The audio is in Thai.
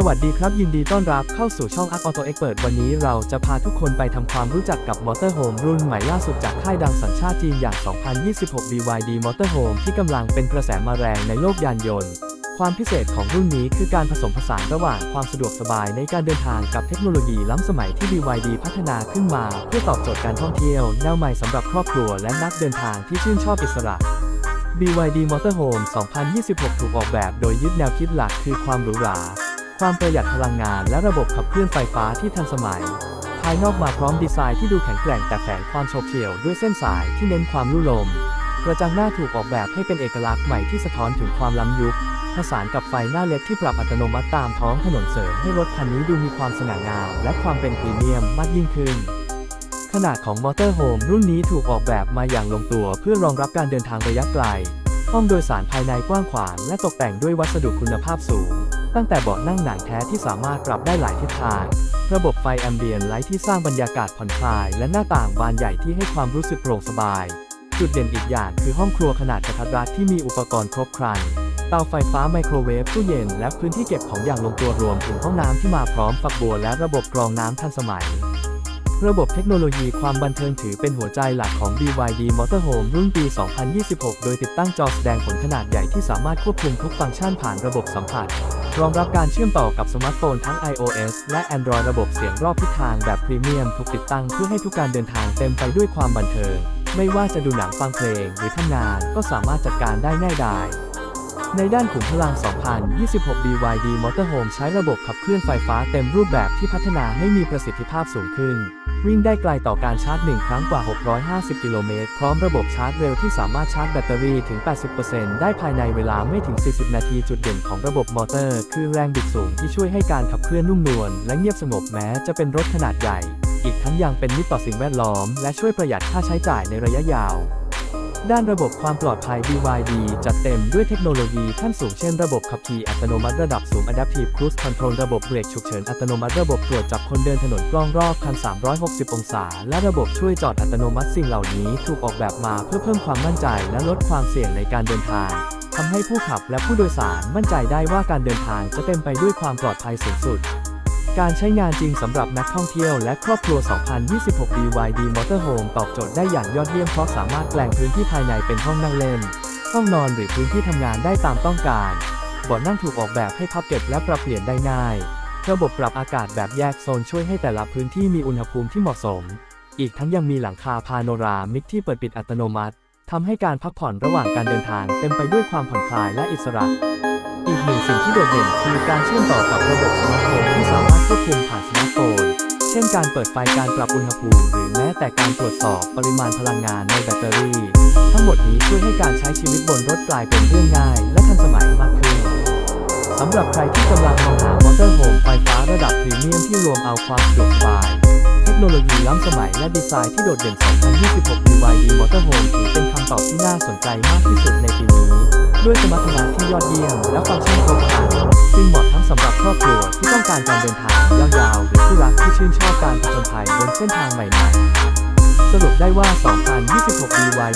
สวัสดีครับยินดีต้อนรับเข้าสู่ช่อง Arc Auto Expert วันนี้เราจะพาทุกคนไปทำความรู้จักกับ Motorhome รุ่นใหม่ล่าสุดจากค่ายดังสัญชาติจีนอย่าง 2026 BYD Motorhome ที่กำลังเป็นกระแสมาแรงในโลกยานยนต์ ความพิเศษของรุ่นนี้คือการผสมผสานระหว่างความสะดวกสบายในการเดินทางกับเทคโนโลยีล้ำสมัยที่ BYD พัฒนาขึ้นมา เพื่อตอบโจทย์การท่องเที่ยวแนวใหม่สำหรับครอบครัวและนักเดินทางที่ชื่นชอบอิสระ BYD Motorhome 2026 ถูกออกแบบโดยยึดแนวคิดหลักคือความหรูหรา ความประหยัดพลังงานและระบบขับเคลื่อนไฟฟ้าที่ทันสมัย ภายนอกมาพร้อมดีไซน์ที่ดูแข็งแกร่งแต่แฝงความโฉบเฉี่ยวด้วยเส้นสายที่เน้นความลู่ลม กระจังหน้าถูกออกแบบให้เป็นเอกลักษณ์ใหม่ที่สะท้อนถึงความล้ำยุค ผสานกับไฟหน้าเล็กที่ปรับอัตโนมัติตามท้องถนนเสริมให้รถคันนี้ดูมีความสง่างามและความเป็นพรีเมียมมากยิ่งขึ้นขนาดของมอเตอร์โฮมรุ่นนี้ถูกออกแบบมาอย่างลงตัวเพื่อรองรับการเดินทางระยะไกล ห้องโดยสารภายในกว้างขวางและตกแต่งด้วยวัสดุคุณภาพสูง ตั้งแต่เบาะนั่งหนังแท้ที่สามารถปรับได้หลายทิศทาง ระบบไฟแอมเบียนไลท์ที่สร้างบรรยากาศผ่อนคลาย และหน้าต่างบานใหญ่ที่ให้ความรู้สึกโปร่งสบาย จุดเด่นอีกอย่างคือห้องครัวขนาดกระทัดรัดที่มีอุปกรณ์ครบครัน เตาไฟฟ้าไมโครเวฟตู้เย็น และพื้นที่เก็บของอย่างลงตัวรวมถึงห้องน้ำที่มาพร้อมฝักบัวและระบบกรองน้ำทันสมัย ระบบเทคโนโลยีความบันเทิงถือเป็นหัวใจหลักของ BYD Motorhome รุ่นปี 2026 โดยติดตั้งจอแสดงผลขนาดใหญ่ที่สามารถควบคุมทุกฟังก์ชันผ่านระบบสัมผัส รองรับการเชื่อมต่อกับสมาร์ทโฟนทั้ง iOS และ Android ระบบเสียงรอบทิศทางแบบพรีเมียมถูกติดตั้งเพื่อให้ทุกการเดินทางเต็มไปด้วยความบันเทิง ไม่ว่าจะดูหนังฟังเพลง หรือทำงานก็สามารถจัดการได้ง่ายดายในด้านขุมพลัง 2026 BYD Motorhome ใช้ระบบขับเคลื่อนไฟฟ้าเต็มรูปแบบที่พัฒนาให้มีประสิทธิภาพสูงขึ้น วิ่งได้ไกลต่อการชาร์จ 1 ครั้งกว่า 650 กิโลเมตร พร้อมระบบชาร์จเร็วที่สามารถชาร์จแบตเตอรี่ถึง 80%ได้ภายในเวลาไม่ถึง 40 นาที จุดเด่นของระบบมอเตอร์ คือแรงบิดสูงที่ช่วยให้การขับเคลื่อนนุ่มนวลและเงียบสงบแม้จะเป็นรถขนาดใหญ่ อีกทั้งยังเป็นมิตรต่อสิ่งแวดล้อม และช่วยประหยัดค่าใช้จ่ายในระยะยาว ด้านระบบความปลอดภัย BYD จัดเต็มด้วยเทคโนโลยีขั้นสูงเช่นระบบขับขี่อัตโนมัติระดับสูง Adaptive Cruise Control ระบบเบรกฉุกเฉินอัตโนมัติระบบตรวจจับคนเดินถนนกล้องรอบคัน 360 องศา และระบบช่วยจอดอัตโนมัติสิ่งเหล่านี้ถูกออกแบบมาเพื่อเพิ่มความมั่นใจและลดความเสี่ยงในการเดินทางทำให้ผู้ขับและผู้โดยสารมั่นใจได้ว่าการเดินทางจะเต็มไปด้วยความปลอดภัยสูงสุด การใช้งานจริงสำหรับนักท่องเที่ยวและครอบครัว 2026 BYD Motorhome ตอบโจทย์ได้อย่างยอดเยี่ยมเพราะสามารถแปลงพื้นที่ภายในเป็นห้องนั่งเล่น ห้องนอนหรือพื้นที่ทำงานได้ตามต้องการเบาะนั่งถูกออกแบบให้พับเก็บและปรับเปลี่ยนได้ง่าย ระบบปรับอากาศแบบแยกโซนช่วยให้แต่ละพื้นที่มีอุณหภูมิที่เหมาะสม อีกทั้งยังมีหลังคาพาโนรามิกที่เปิดปิดอัตโนมัติทำให้การพักผ่อนระหว่างการเดินทางเต็มไปด้วยความผ่อนคลายและอิสระ หนึ่งสิ่งที่โดดเด่นคือการเชื่อมต่อกับระบบสมาร์ทโฟนที่สามารถควบคุมผ่านสมาร์ทโฟน เช่นการเปิดไฟการปรับอุณหภูมิหรือแม้แต่การตรวจสอบปริมาณพลังงานในแบตเตอรี่ ทั้งหมดนี้ช่วยให้การใช้ชีวิตบนรถกลายเป็นเรื่องง่าย และทันสมัยมากขึ้นสำหรับใครที่กำลังมองหามอเตอร์โฮมไฟฟ้าระดับพรีเมียมที่รวมเอาความสะดวกสบาย เทคโนโลยีล้ำสมัยและดีไซน์ที่โดดเด่น 2026 BYD Motorhome ถือเป็นคำตอบที่น่าสนใจมากที่สุดในปีนี้ ด้วยสมรรถนะที่ยอดเยี่ยมและฟังก์ชันครบครันซึ่งเหมาะทั้งสำหรับครอบครัวที่ต้องการการเดินทางยาวๆหรือผู้รักที่ชื่นชอบการผจญภัยบนเส้นทางใหม่ๆสรุปได้ว่า 2026 DY